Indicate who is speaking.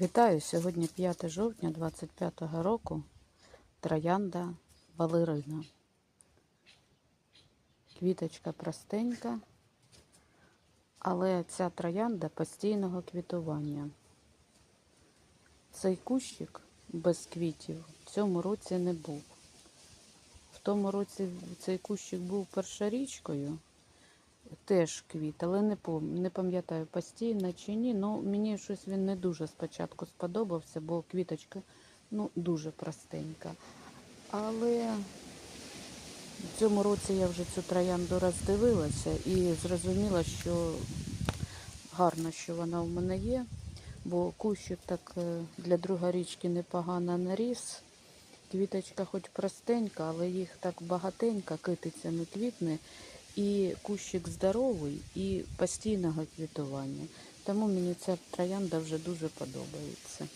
Speaker 1: Вітаю! Сьогодні 5 жовтня 25 року. Троянда Валерина. Квіточка простенька, але ця троянда постійного квітування. Цей кущик без квітів в цьому році не був. В тому році цей кущик був першорічкою, теж квіт, але не пам'ятаю постійно чи ні. Ну мені щось він не дуже спочатку сподобався, бо квіточка ну, дуже простенька. Але в цьому році я вже цю троянду роздивилася і зрозуміла, що гарно, що вона в мене є, бо кущик так е, для другорічки непогано наріс. Квіточка хоч простенька, але їх так багатенько, китиця не квітне. І кущик здоровий і постійного квітування. Тому мені ця троянда вже дуже подобається.